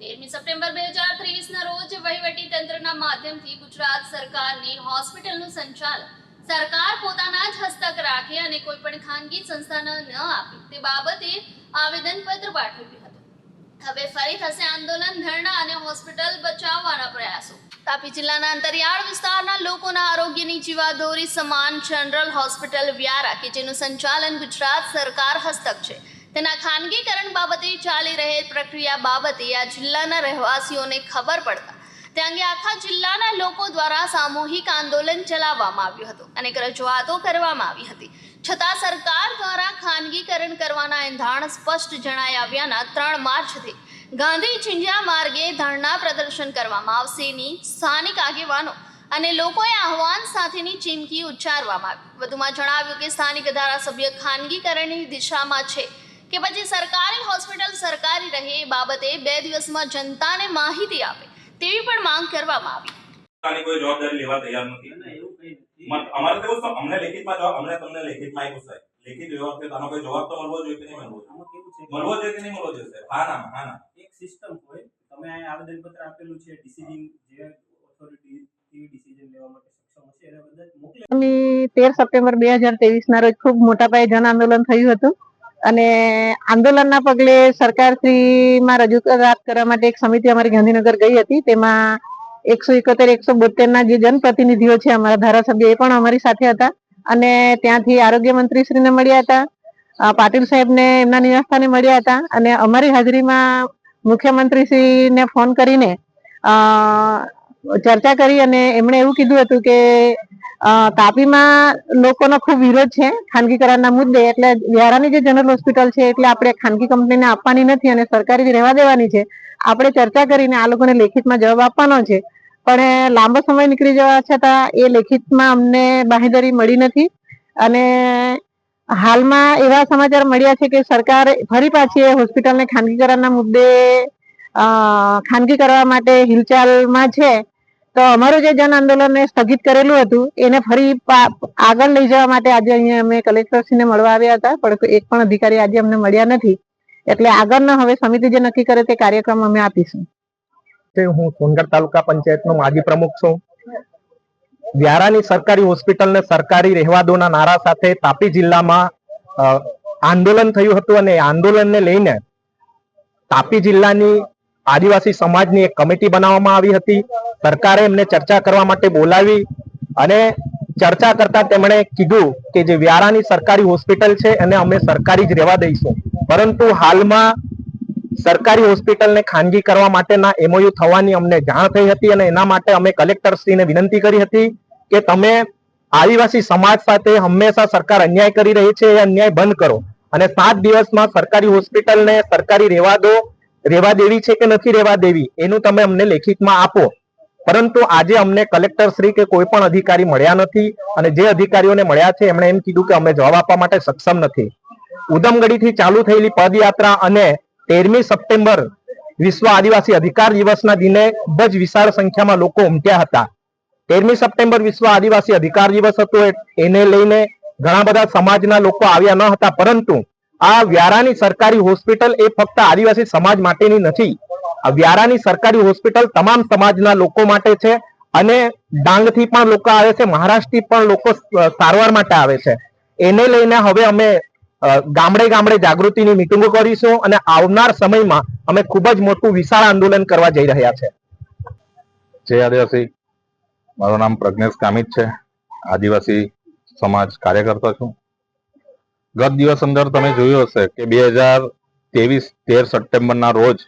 તેરમી સપ્ટેમ્બર બે હજાર ત્રેવીસના રોજ વહીવટી તંત્રના માધ્યમથી ગુજરાત સરકારની હોસ્પિટલનું સંચાલન સરકાર પોતાના જ હસ્તક રાખે અને કોઈ પણ ખાનગી સંસ્થાને ન આપે તે બાબતે આવેદનપત્ર પાઠવ્યું હતું. હવે ફરી થશે આંદોલન, ધરણા અને હોસ્પિટલ બચાવવાના પ્રયાસો. તાપી જિલ્લાના અંતરિયાળ વિસ્તારના લોકોના આરોગ્યની જીવાદોરી સમાન જનરલ હોસ્પિટલ વ્યારા કે જેનું સંચાલન ગુજરાત સરકાર હસ્તક છે. તેના ખાનગીકરણ બાબતે ચાલી રહેલ પ્રક્રિયા બાબતે આ જિલ્લાના રહેવાસીઓને ખબર પડતા તે અંગે આખા જિલ્લાના લોકો દ્વારા સામૂહિક આંદોલન ચલાવવામાં આવ્યું હતું અનેક રજૂઆતો કરવામાં આવી હતી. છતાં સરકાર દ્વારા ખાનગીકરણ કરવાના એંધાણ સ્પષ્ટ જણાઈ આવ્યાના ત્રણ માર્ચથી ગાંધી ચિંજા માર્ગે ધરણા પ્રદર્શન કરવામાં આવશેની સ્થાનિક આગેવાનો અને લોકોએ આહવાન સાથેની ચીમકી ઉચ્ચારવામાં આવી. વધુમાં જણાવ્યું કે સ્થાનિક ધારાસભ્ય ખાનગીકરણની દિશામાં છે. કે પછી સરકારી હોસ્પિટલ સરકારી રહે એ બાબતે બે દિવસમાં જનતાને માહિતી આપે તેવી પણ માંગ કરવામાં આવી. આની કોઈ જવાબદારી લેવા તૈયાર નથી. મત- અમારે તો એવું છે, અમને લેખિતમાં જવાબ અમને તમને લેખિતમાં આપ્યું સાહેબ. લેખિત વ્યવહાર છે તો આનો કોઈ જવાબ તો મળવો જોઈએ કે નહીં મળવો જોઈએ? આમાં કેવું છે કે મળવો જોઈએ કે નહીં મળવો જોઈએ સાહેબ? હા ના હા ના. એક સિસ્ટમ હોય તમે આ આવેદનપત્ર આપેલું છે ડિસિઝન જે ઓથોરિટી ડિસિઝન લેવા માટે સક્ષમ હશે એને બધા મોકલે આગામી તેર સપ્ટેમ્બર બે હજાર ત્રેવીસ ના રોજ ખૂબ મોટા પાયે જન આંદોલન થયું હતું. અને આંદોલનના પગલે સરકારશ્રીમાં રજૂઆત કરવા માટે એક સમિતિ અમારી ગાંધીનગર ગઈ હતી. તેમાં એકસો એકોતેર, એકસો બોતેર ના જે જનપ્રતિનિધિઓ છે અમારા ધારાસભ્ય એ પણ અમારી સાથે હતા અને ત્યાંથી આરોગ્ય મંત્રી શ્રીને મળ્યા હતા. પાટીલ સાહેબને એમના નિવાસસ્થાને મળ્યા હતા અને અમારી હાજરીમાં મુખ્યમંત્રી શ્રીને ફોન કરીને ચર્ચા કરી અને એમણે એવું કીધું હતું કે તાપીમાં લોકોનો ખૂબ વિરોધ છે ખાનગીકરણના મુદ્દે. એટલે વ્યારાની જે જનરલ હોસ્પિટલ છે, એટલે આપણે ખાનગી કંપનીને આપવાની નથી અને સરકારી રહેવા દેવાની છે, આપણે ચર્ચા કરીને આ લોકોને લેખિતમાં જવાબ આપવાનો છે. પણ લાંબો સમય નીકળી જવા છતાં એ લેખિતમાં અમને બાંહેધરી મળી નથી. અને હાલમાં એવા સમાચાર મળ્યા છે કે સરકાર ફરી પાછી એ હોસ્પિટલને ખાનગીકરણના મુદ્દે ખાનગી કરવા માટે હિલચાલમાં છે. તો અમારું જે જન આંદોલન સ્થગિત કરેલું હતું, એને ફરી આગળ લઈ જવા માટે આજે અહીંયા અમે કલેક્ટરશ્રીને મળવા આવ્યા હતા, પણ એક પણ અધિકારી આજે અમને મળ્યા નથી. એટલે આગળના હવે સમિતિ જે નક્કી કરે તે કાર્યક્રમ અમે આપીશું. હું સોનગઢ તાલુકા પંચાયતનો માજી પ્રમુખ છું. વ્યારાની સરકારી હોસ્પિટલને સરકારી રહેવાદોના નારા સાથે તાપી જિલ્લામાં આંદોલન થયું હતું અને આંદોલનને લઈને તાપી જિલ્લાની આદિવાસી સમાજની એક કમિટી બનાવવામાં આવી હતી. સરકારે એમને ચર્ચા કરવા માટે બોલાવી અને ચર્ચા કરતા તેમણે કીધું કે જે વ્યારાની સરકારી હોસ્પિટલ છે, એને અમે સરકારી જ રહેવા દઈશું. પરંતુ હાલમાં સરકારી હોસ્પિટલને ખાનગી કરવા માટેના એમઓયુ થવાની અમને જાણ થઈ હતી અને એના માટે અમે કલેક્ટરશ્રીને વિનંતી કરી હતી કે તમે આદિવાસી સમાજ સાથે હંમેશા સરકાર અન્યાય કરી રહી છે, એ અન્યાય બંધ કરો. અને સાત દિવસમાં સરકારી હોસ્પિટલને સરકારી રહેવા દો રહેવા દેવી છે કે નથી રેવા દેવી, એનું તમે અમને લેખિતમાં આપો. પરંતુ આજે અમને કલેક્ટર શ્રી કે કોઈ પણ અધિકારી મળ્યા નથી અને જે અધિકારીઓને મળ્યા છે, એમણે એમ કીધું કે અમે જવાબ આપવા માટે સક્ષમ નથી. ઉધમગઢીથી ચાલુ થયેલી પદયાત્રા અને તેરમી સપ્ટેમ્બર વિશ્વ આદિવાસી અધિકાર દિવસના દિને ખૂબ જ વિશાળ સંખ્યામાં લોકો ઉમટ્યા હતા. તેરમી સપ્ટેમ્બર વિશ્વ આદિવાસી અધિકાર દિવસ હતો એને લઈને ઘણા બધા સમાજના લોકો આવ્યા ન હતા, પરંતુ આ વ્યારાની સરકારી હોસ્પિટલ એ ફક્ત આદિવાસી સમાજ માટેની નથી. આ વ્યારાની સરકારી હોસ્પિટલ તમામ સમાજના લોકો માટે છે અને ડાંગથી પણ લોકો આવે છે, મહારાષ્ટ્રથી પણ લોકો સારવાર માટે આવે છે. એને લઈને હવે અમે ગામડે ગામડે જાગૃતિની મિટિંગો કરીશું અને આવનાર સમયમાં અમે ખૂબ જ મોટું વિશાળ આંદોલન કરવા જઈ રહ્યા છે. જય આદિવાસી. મારું નામ પ્રજ્ઞેશ કામિત છે. આદિવાસી સમાજ કાર્યકર્તા છું. ગત દિવસ અંદર તમે જોયું હશે કે બે હજાર ત્રેવીસ તેર સપ્ટેમ્બરના રોજ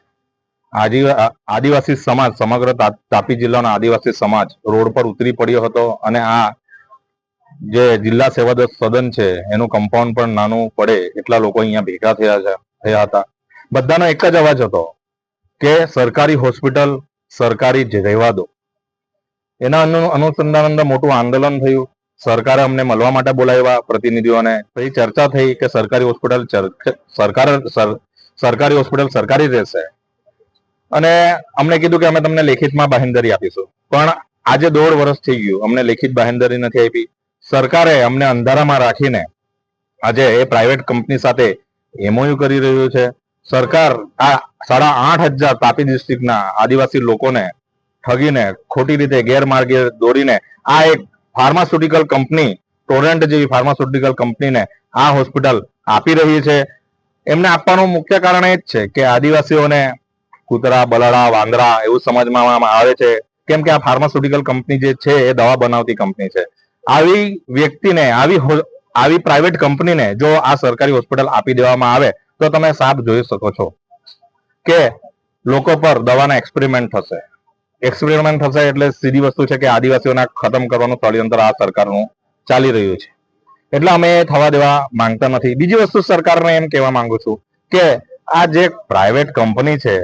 આદિવાસી સમાજ, સમગ્ર તાપી જિલ્લાનો આદિવાસી સમાજ રોડ પર ઉતરી પડ્યો હતો અને આ જે જિલ્લા સેવા સદન છે, એનું કમ્પાઉન્ડ પણ નાનું પડે એટલા લોકો અહીંયા ભેગા થયા છે, થયા હતા. બધાનો એક જ અવાજ હતો કે સરકારી હોસ્પિટલ, સરકારી રહેવા દો. એના અનુ- અનુસંધાન અંદર મોટું આંદોલન થયું. સરકારે અમને મળવા માટે બોલાવ્યા, પ્રતિનિધિઓને. પછી ચર્ચા થઈ કે સરકારી હોસ્પિટલ સરકાર સરકારી હોસ્પિટલ સરકારી રહેશે. અને અમને કીધું કે અમે તમને લેખિતમાં બાહેંધરી આપીશું. પણ આજે દોઢ વર્ષ થઈ ગયું, અમને લેખિત બાહેંધરી નથી આપી. સરકારે અમને અંધારામાં રાખીને આજે એ પ્રાઇવેટ કંપની સાથે એમઓયુ કરી રહ્યું છે. સરકાર આ સાડા આઠ હજાર તાપી ડિસ્ટ્રિક્ટના આદિવાસી લોકોને ઠગીને ખોટી રીતે ગેરમાર્ગે દોરીને આ એક ફાર્માસ્યુટિકલ કંપની, ટોરેન્ટ જેવી ફાર્માસ્યુટિકલ કંપનીને આ હોસ્પિટલ આપી રહી છે. એમને આપવાનું મુખ્ય કારણ એ જ છે કે આદિવાસીઓને કૂતરા, બલાડા, વાંદરા એવું સમજવામાં આવે છે. કેમ કે આ ફાર્માસ્યુટિકલ કંપની જે છે એ દવા બનાવતી કંપની છે. આવી વ્યક્તિને, આવી આવી પ્રાઇવેટ કંપનીને જો આ સરકારી હોસ્પિટલ આપી દેવામાં આવે, તો તમે સાફ જોઈ શકો છો કે લોકો પર દવાના એક્સપેરિમેન્ટ થશે. એક્સપેરિમેન્ટ થશે એટલે સીધી વસ્તુ છે કે આદિવાસીઓના ખતમ કરવાનું ષડયંત્ર આ સરકારનું ચાલી રહ્યું છે. એટલે અમે થવા દેવા માંગતા નથી. બીજી વસ્તુ સરકારને એમ કહેવા માંગુ છું કે આ જે પ્રાઇવેટ કંપની છે,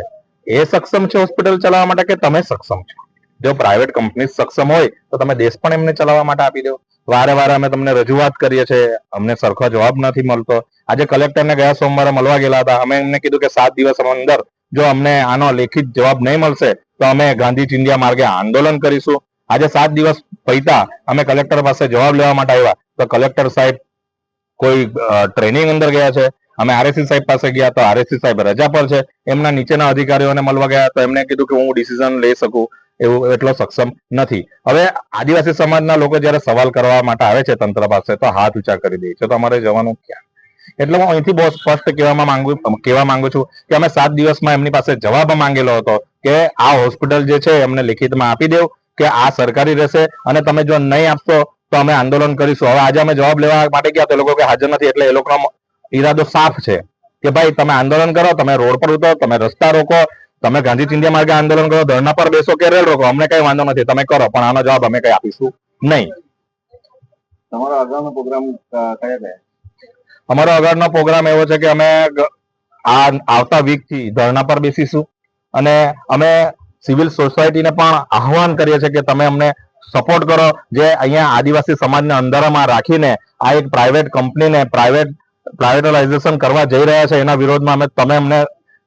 એ સક્ષમ છે હોસ્પિટલ ચલાવવા માટે કે તમે સક્ષમ છો? જો પ્રાઇવેટ કંપની સક્ષમ હોય, તો તમે દેશ પણ એમને ચલાવવા માટે આપી દો. વારે વારે અમે તમને રજૂઆત કરીએ છીએ, અમને સરખો જવાબ નથી મળતો. આજે કલેક્ટરને ગયા સોમવારે મળવા ગયેલા હતા. અમે એમને કીધું કે સાત દિવસ અંદર જો અમને આનો લેખિત જવાબ નહીં મળશે તો અમે ગાંધી ચિંધ્યા માર્ગે આંદોલન કરીશું. આજે સાત દિવસ પૈતા અમે કલેક્ટર પાસે જવાબ લેવા માટે આવ્યા. તો કલેક્ટર સાહેબ કોઈ ટ્રેનિંગ અંદર ગયા છે? અમે આરએસસી સાહેબ પાસે ગયા તો આરએસસી સાહેબ રજા પર છે. એમના નીચેના અધિકારીઓને મળવા ગયા તો એમને કીધું કે હું ડિસિઝન લઈ શકું એવું એટલો સક્ષમ નથી. હવે આદિવાસી સમાજના લોકો જ્યારે સવાલ કરવા માટે આવે છે તંત્ર પાસે તો હાથ ઊંચા કરી દે છે. તો અમારે જવાનું ક્યાં? એટલે હું અહીંથી બહુ સ્પષ્ટ કહેવામાં માંગુ, કહેવા માંગુ છું કે અમે સાત દિવસમાં એમની પાસે જવાબ માંગેલો હતો કે આ હોસ્પિટલ જે છે એમને લિખિતમાં આપી દેવ કે આ સરકારી રહેશે અને તમે જો નહીં આપશો તો અમે આંદોલન કરીશું. હવે આજે અમે જવાબ લેવા માટે ગયા તો લોકો કે હાજર નથી એટલે એ લોકોનો ઈરાદો સાફ છે કે ભાઈ તમે આંદોલન કરો, તમે રોડ પર ઉતરો, તમે રસ્તા રોકો, તમે ગાંધી ચિંધ્યા માર્ગે આંદોલન કરો, ધરણા પર બેસો કે રેલ રોકો, અમને કઈ વાંધો નથી, તમે કરો, પણ આનો જવાબ અમે કઈ આપીશું નહીં. તમારો અગાઉનો પ્રોગ્રામ કયા કયા અમારો આગળનો પ્રોગ્રામ એવો છે કે અમે આ આવતા વીકથી ધરણા પર બેસીશું. અને અમે સિવિલ સોસાયટીને પણ આહવાન કરીએ છીએ કે તમે અમને સપોર્ટ કરો. જે અહીંયા આદિવાસી સમાજને અંધારામાં રાખીને આ એક પ્રાઇવેટ કંપનીને પ્રાઇવેટ પ્રાઇવેટલાઇઝેશન કરવા જઈ રહ્યા છે, એના વિરોધમાં અમે, તમે અમને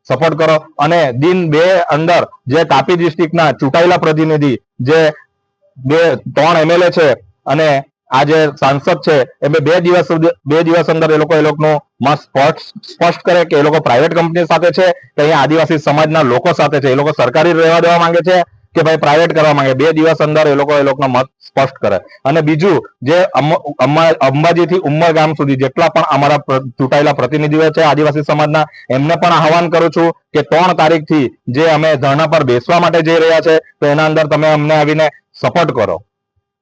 સપોર્ટ કરો. અને દિન બે અંદર જે તાપી ડિસ્ટ્રિક્ટના ચૂંટાયેલા પ્રતિનિધિ જે બે, ત્રણ એમએલએ છે અને આ જે સાંસદ છે એમને બે દિવસ બે દિવસ અંદર એ લોકો એ લોકોનું મત સ્પષ્ટ કરે કે એ લોકો પ્રાઇવેટ કંપની સાથે છે કે અહીંયા આદિવાસી સમાજના લોકો સાથે છે. એ લોકો સરકારી રહેવા દેવા માંગે છે કે ભાઈ પ્રાઇવેટ કરવા માંગે. બે દિવસ અંદર એ લોકો એ લોકોનો મત સ્પષ્ટ કરે. અને બીજું, જે અંબાજીથી ઉમર ગામ સુધી જેટલા પણ અમારા ચૂંટાયેલા પ્રતિનિધિઓ છે આદિવાસી સમાજના, એમને પણ આહવાન કરું છું કે ત્રણ તારીખથી જે અમે ધરણા પર બેસવા માટે જઈ રહ્યા છે, તો એના અંદર તમે અમને આવીને સપોર્ટ કરો.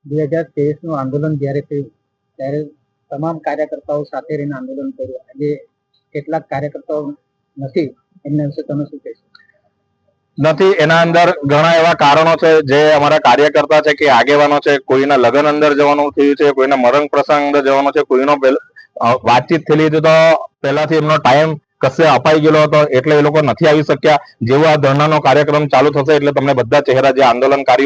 બે હજાર ત્રેવીસનું આંદોલન જ્યારે થયું, ત્યારે તમામ કાર્યકર્તાઓ સાથે રહીને આંદોલન કર્યું. આજે કેટલાક કાર્યકર્તાઓ નથી, એમના વિશે તમે શું કહેશો? નથી, એના અંદર ઘણા એવા કારણો છે. જે અમારા કાર્યકર્તા છે કે આગેવાનો છે, કોઈના લગ્ન અંદર જવાનું થયું છે, કોઈના મરણ પ્રસંગ અંદર જવાનું છે, કોઈનો વાતચીત થયેલી હતી તો પહેલાથી એમનો ટાઈમ કશે અપાઈ ગયેલો હતો, એટલે એ લોકો નથી આવી શક્યા. જેવો આ ધરણાનો કાર્યક્રમ ચાલુ થશે, એટલે તમને બધા ચહેરા જે આંદોલનકારીઓ